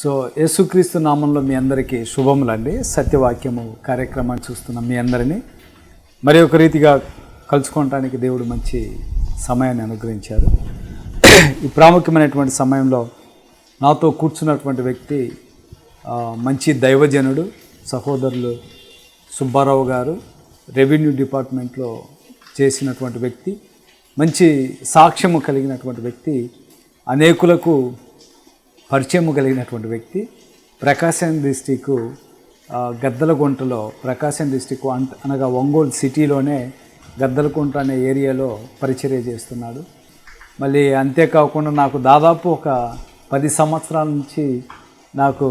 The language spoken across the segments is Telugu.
సో యేసుక్రీస్తు నామంలో మీ అందరికీ శుభములండి. సత్యవాక్యము కార్యక్రమాన్ని చూస్తున్న మీ అందరినీ. మరి ఒక రీతిగా కలుసుకోవటానికి దేవుడు మంచి సమయాన్ని అనుగ్రహించారు. ఈ ప్రాముఖ్యమైనటువంటి సమయంలో నాతో కూర్చున్నటువంటి వ్యక్తి మంచి దైవజనుడు సహోదరులు సుబ్బారావు గారు రెవెన్యూ డిపార్ట్మెంట్లో చేసినటువంటి వ్యక్తి మంచి సాక్ష్యము కలిగినటువంటి వ్యక్తి అనేకులకు పరిచయం కలిగినటువంటి వ్యక్తి. ప్రకాశం డిస్టిక్ గద్దలగుంటలో ప్రకాశం డిస్టిక్ అంట అనగా ఒంగోలు సిటీలోనే గద్దలకుంట అనే ఏరియాలో పరిచర్య చేస్తున్నాడు. మళ్ళీ అంతేకాకుండా నాకు దాదాపు ఒక పది సంవత్సరాల నుంచి నాకు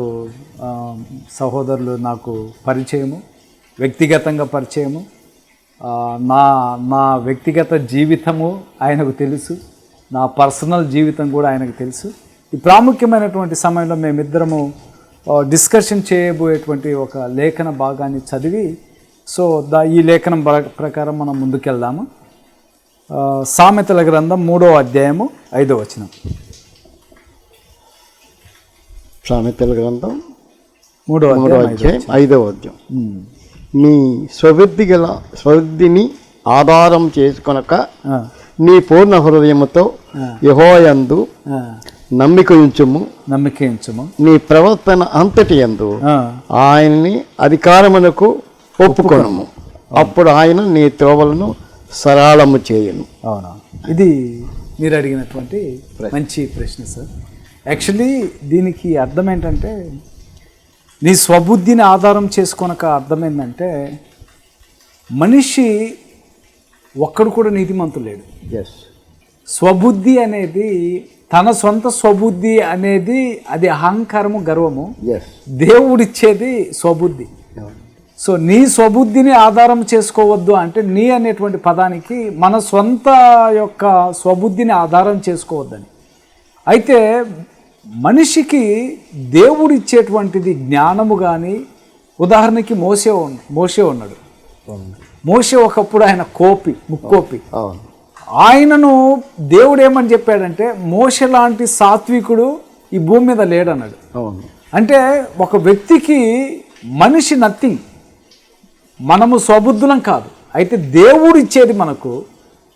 సహోదరులు నాకు పరిచయము వ్యక్తిగతంగా పరిచయము. నా నా వ్యక్తిగత జీవితము ఆయనకు తెలుసు. నా పర్సనల్ జీవితం కూడా ఆయనకు తెలుసు. ఈ ప్రాముఖ్యమైనటువంటి సమయంలో మేమిద్దరము డిస్కషన్ చేయబోయేటువంటి ఒక లేఖన భాగాన్ని చదివి సో దా ఈ లేఖనం ప్ర- ప్రకారం మనం ముందుకెళ్దాము. సామెతల గ్రంథం మూడో అధ్యాయము ఐదో వచనం. సామెతల గ్రంథం మూడో మూడో అధ్యాయం ఐదో అధ్యాయం ఐదవ అధ్యాయం. ఉమ్. నీ స్వబుద్ధి గల స్వబుద్ధిని ఆధారం చేసుకొనక నీ పూర్ణ హృదయముతో యహోయందు నమ్మిక ఉంచుము నమ్మకించము నీ ప్రవర్తన అంతటి ఆ, ఆయన్ని అధికారమునకు ఒప్పుకొనము. అప్పుడు ఆయన నీ త్రోవలను సరళము చేయను. అవునా? ఇది మీరు అడిగినటువంటి మంచి ప్రశ్న సార్. యాక్చువల్లీ దీనికి అర్థం ఏంటంటే నీ స్వబుద్ధిని ఆధారం చేసుకొనక అర్థం ఏంటంటే మనిషి ఒక్కడు కూడా నీతిమంతుడు లేడు. ఎస్ స్వబుద్ధి అనేది తన సొంత స్వబుద్ధి అనేది అది అహంకారము గర్వము. దేవుడిచ్చేది స్వబుద్ధి. సో నీ స్వబుద్ధిని ఆధారం చేసుకోవద్దు అంటే నీ అనేటువంటి పదానికి మన సొంత యొక్క స్వబుద్ధిని ఆధారం చేసుకోవద్దని. అయితే మనిషికి దేవుడు ఇచ్చేటువంటిది జ్ఞానము కానీ ఉదాహరణకి మోసే మోసే ఉన్నాడు. మోసే ఒకప్పుడు ఆయన కోపి ముక్కోపి. అవును. ఆయనను దేవుడు ఏమని చెప్పాడంటే మోస లాంటి సాత్వికుడు ఈ భూమి మీద లేడన్నాడు. అవును. అంటే ఒక వ్యక్తికి మనిషి నథింగ్. మనము స్వబుద్ధులం కాదు. అయితే దేవుడు ఇచ్చేది మనకు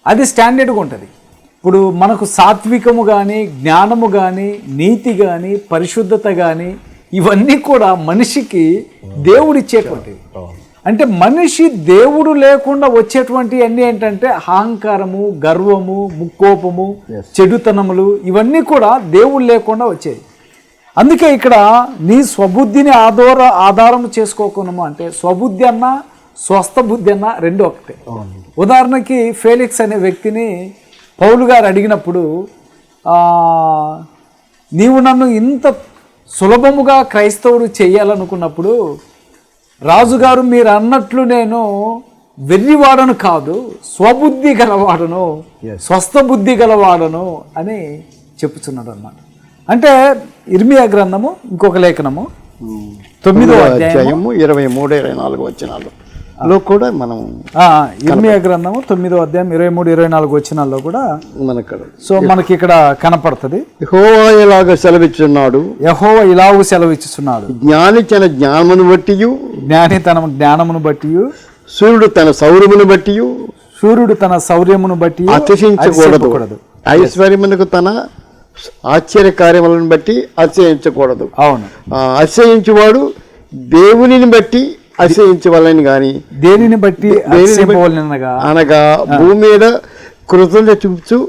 అది స్టాండర్డ్గా ఉంటుంది. ఇప్పుడు మనకు సాత్వికము కానీ జ్ఞానము కానీ నీతి కానీ పరిశుద్ధత కానీ ఇవన్నీ కూడా మనిషికి దేవుడు ఇచ్చేటువంటివి. అంటే మనిషి దేవుడు లేకుండా వచ్చేటువంటి అన్నీ ఏంటంటే అహంకారము గర్వము ముక్కోపము చెడుతనములు ఇవన్నీ కూడా దేవుడు లేకుండా వచ్చేవి. అందుకే ఇక్కడ నీ స్వబుద్ధిని ఆధార ఆధారం చేసుకోకున్నాము అంటే స్వబుద్ధి అన్న స్వస్థ బుద్ధి అన్న రెండు ఒకటే. ఉదాహరణకి ఫేలిక్స్ అనే వ్యక్తిని పౌలు గారు అడిగినప్పుడు నీవు నన్ను ఇంత సులభముగా క్రైస్తవుడు చేయాలనుకున్నప్పుడు రాజుగారు మీరు అన్నట్లు నేను వెర్రివాడను కాదు స్వబుద్ధి గలవాడను స్వస్థ బుద్ధి గలవాడను అని చెప్పుచున్నాడు అన్నమాట అంటే ఇర్మియా గ్రంథము ఇంకొక లేఖనము తొమ్మిదో అధ్యాయం అధ్యాయము. ఇరవై మూడు ఇరవై నాలుగు వచ్చినాలు లో కూడా మనం ఆ, ఇర్మియా గ్రంథము తొమ్మిదో అధ్యాయం ఇరవై మూడు ఇరవై నాలుగు వచ్చినాల్లో కూడా మనకు సో మనకి ఇక్కడ కనపడుతుంది. హోవాయలాగా సెలవిచ్చున్నాడు? యహోవ ఇలాగు సెలవు ఇచ్చుచున్నాడు జ్ఞాని తన జ్ఞానమును బట్టి జ్ఞాని తన జ్ఞానమును బట్టి సూర్యుడు తన సౌరమును బట్టి సూర్యుడు తన శౌర్యమును బట్టి అతిశయించకూడదు. ఐశ్వర్యమునకు తన ఆశ్చర్య కార్యములను బట్టి అతిశయించకూడదు. అవును. ఆ, అతిశయించువాడు దేవునిని బట్టి అతిశయించవాలని గాని దేనిని బట్టి అనగా భూమి మీద కృతజ్ఞత చూపుచు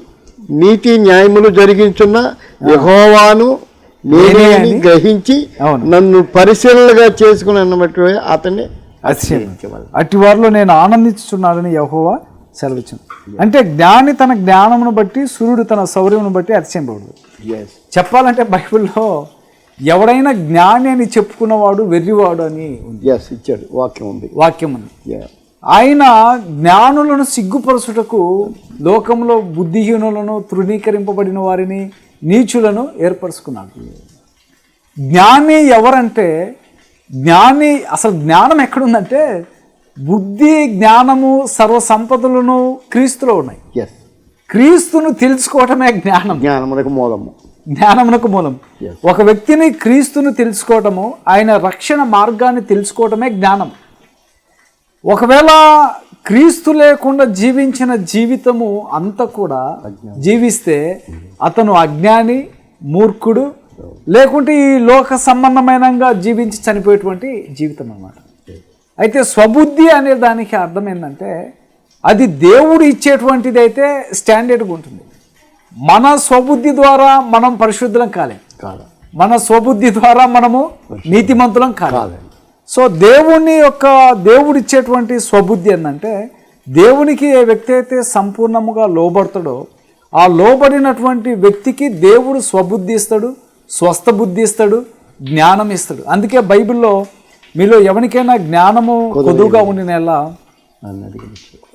నీతి న్యాయములు జరిగించున్న యహోవాను నేనే అని గ్రహించి. నన్ను పరిశీలనగా చేసుకుని అన్నట్టు అతన్ని అట్టి వారిలో నేను ఆనందించుచున్నాడని యహోవా సెలవిచ్చింది. అంటే జ్ఞాని తన జ్ఞానమును బట్టి సూర్యుడు తన శౌర్యమును బట్టి అతిశయింపబడదు. చెప్పాలంటే బైబిల్లో ఎవడైనా జ్ఞాని అని చెప్పుకున్నవాడు వెర్రివాడు అని ఉంది. ఎస్ ఇచ్చాడు. వాక్యం ఉంది. వాక్యం ఉంది. ఆయన జ్ఞానులను సిగ్గుపరచుటకు లోకంలో బుద్ధిహీనులను తృణీకరింపబడిన వారిని నీచులను ఏర్పరచుకున్నాడు. జ్ఞాని ఎవరంటే జ్ఞాని అసలు జ్ఞానం ఎక్కడుందంటే బుద్ధి జ్ఞానము సర్వ సంపదలను క్రీస్తులో ఉన్నాయి. ఎస్ క్రీస్తును తెలుసుకోవటమే జ్ఞానం. జ్ఞానమునకు మూలము. జ్ఞానమునకు మూలం. ఒక వ్యక్తిని క్రీస్తును తెలుసుకోవటము ఆయన రక్షణ మార్గాన్ని తెలుసుకోవటమే జ్ఞానం. ఒకవేళ క్రీస్తు లేకుండా జీవించిన జీవితము అంతా కూడా జీవిస్తే అతను అజ్ఞాని మూర్ఖుడు లేకుంటే ఈ లోక సంబంధమైనగా జీవించి చనిపోయేటువంటి జీవితం అన్నమాట. అయితే స్వబుద్ధి అనే దానికి అర్థం ఏంటంటే అది దేవుడు ఇచ్చేటువంటిది అయితే స్టాండర్డ్గా ఉంటుంది. మన స్వబుద్ధి ద్వారా మనం పరిశుద్ధులం కాలేం. కాదు మన స్వబుద్ధి ద్వారా మనము నీతిమంతులం కాదు సో దేవుని యొక్క దేవుడు ఇచ్చేటువంటి స్వబుద్ధి ఏంటంటే దేవునికి ఏ వ్యక్తి అయితే సంపూర్ణముగా లోబడతాడో ఆ లోబడినటువంటి వ్యక్తికి దేవుడు స్వబుద్ధి ఇస్తాడు స్వస్థ బుద్ధి ఇస్తాడు జ్ఞానం ఇస్తాడు. అందుకే బైబిల్లో మీలో ఎవరికైనా జ్ఞానము కొదువుగా ఉండిన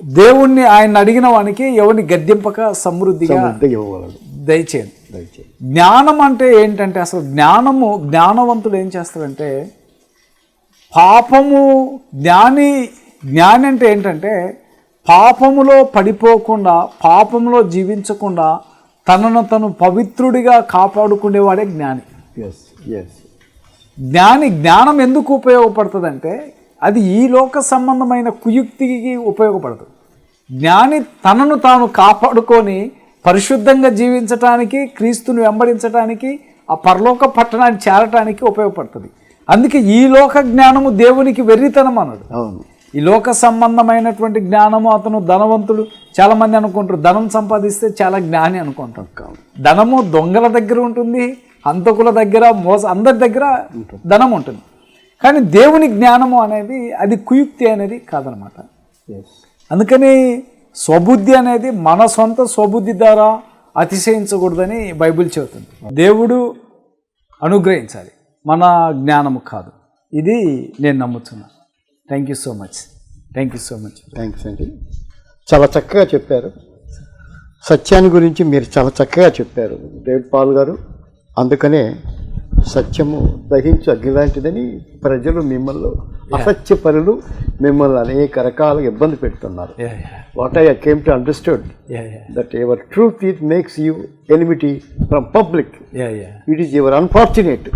దేవుణ్ణి ఆయన అడిగిన వానికి ఎవరిని గద్దెంపక సమృద్ధిగా ఇవ్వగలడు. దయచేయండి. దయచేసి జ్ఞానం అంటే ఏంటంటే అసలు జ్ఞానము జ్ఞానవంతుడు ఏం చేస్తాడంటే పాపము జ్ఞాని జ్ఞాని అంటే ఏంటంటే పాపములో పడిపోకుండా పాపములో జీవించకుండా తనను తను పవిత్రుడిగా కాపాడుకునేవాడే జ్ఞాని. ఎస్ ఎస్ జ్ఞాని జ్ఞానం ఎందుకు ఉపయోగపడుతుందంటే అది ఈ లోక సంబంధమైన కుయుక్తికి ఉపయోగపడదు. జ్ఞాని తనను తాను కాపాడుకొని పరిశుద్ధంగా జీవించటానికి క్రీస్తుని వెంబడించటానికి ఆ పరలోక పట్టణాన్ని చేరటానికి ఉపయోగపడుతుంది. అందుకే ఈ లోక జ్ఞానము దేవునికి వెర్రితనం అన్నాడు. అవును. ఈ లోక సంబంధమైనటువంటి జ్ఞానము అతను ధనవంతుడు. చాలామంది అనుకుంటారు ధనం సంపాదిస్తే చాలా జ్ఞాని అనుకుంటారు. కాదు ధనము దొంగల దగ్గర ఉంటుంది హంతకుల దగ్గర మోస అందరి దగ్గర ధనం ఉంటుంది. కానీ దేవుని జ్ఞానము అనేది అది కుయుక్తి అనేది కాదనమాట. అందుకని స్వబుద్ధి అనేది మన సొంత స్వబుద్ధి ద్వారా అతిశయించకూడదని బైబిల్ చెబుతుంది. దేవుడు అనుగ్రహించాలి. మన జ్ఞానము కాదు. ఇది నేను నమ్ముతున్నాను thank you so much thank you so much thanks అండి చాలా చక్కగా చెప్పారు. సత్యాన్ని గురించి మీరు చాలా చక్కగా చెప్పారు. డేవిడ్ పాల్ గారు అందుకనే సత్యము దహించు అగ్ని ప్రజలు మిమ్మల్ని అసత్య పనులు మిమ్మల్ని అనేక రకాలు ఇబ్బంది పెడుతున్నారు. What I came to understand that your truth it makes you enmity from public it is your unfortunate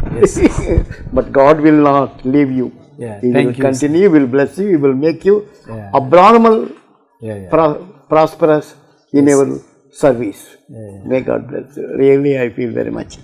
but God will not leave you continue will bless you will make you abnormal prosperous in your service may God bless really I feel very much